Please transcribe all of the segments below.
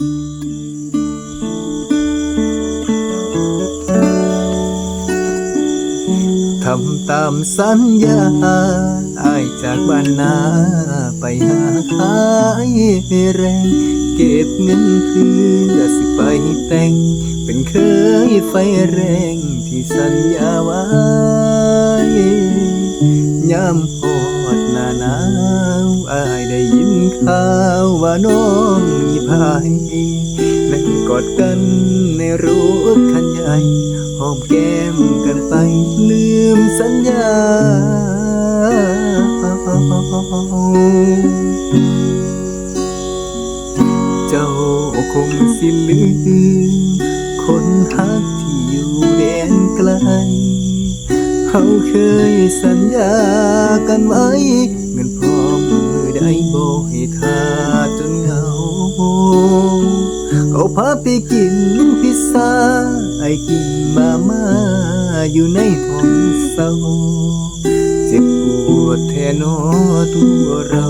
ทำตามสัญญาอายจากบ้านนาไปหาขายแรง เก็บเงินเพื่อสิไปแต่ง เป็นเคยไฟแรงที่สัญญาไว้ยามพอ ข่าวว่าน้องมีภายนั่งกอดกันในรถคันใหญ่หอมแก้มกันไปลืมสัญญาเจ้าคงสิลืม คนฮักที่อยู่แดนไกลเขาเคยสัญญากันไว้ ไปกินพิซซ่าไอ้กินมาม่าอยู่ในห้องเศร้าเจ็บปวดแทนอตัวเรา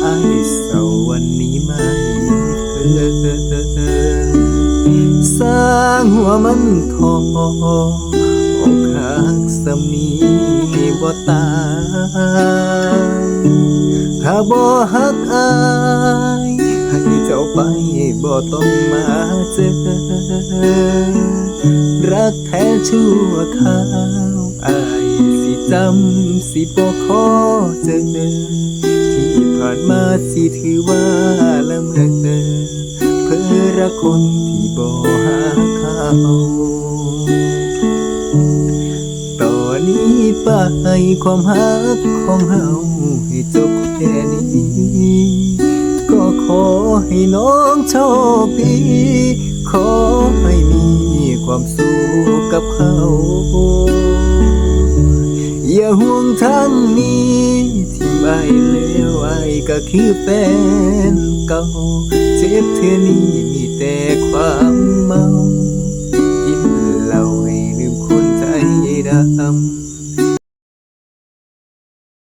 ไอ้เศร้าวันนี้ไม่เธอสร้างหัวมันทองอกหักสมีบ่ตายถ้าบ่ฮักอายให้เจ้า ไปบ่ต้องมาเจอ รักแท้ชั่วคราวอายสิจำสิบ่ขอเจอที่ผ่านมาสิถือว่าละเมอเพื่อรักคนที่บ่หาเขาตอนนี้ไปความหักของเฮาให้จบแค่นี้ ให้น้องโชคดี ขอให้มีความสุขกับเขา อย่าห่วงทางนี้ที่ไม่เลวไอ้ก็คือแฟนเก่า เจ็บเธอนี้มีแต่ความเมา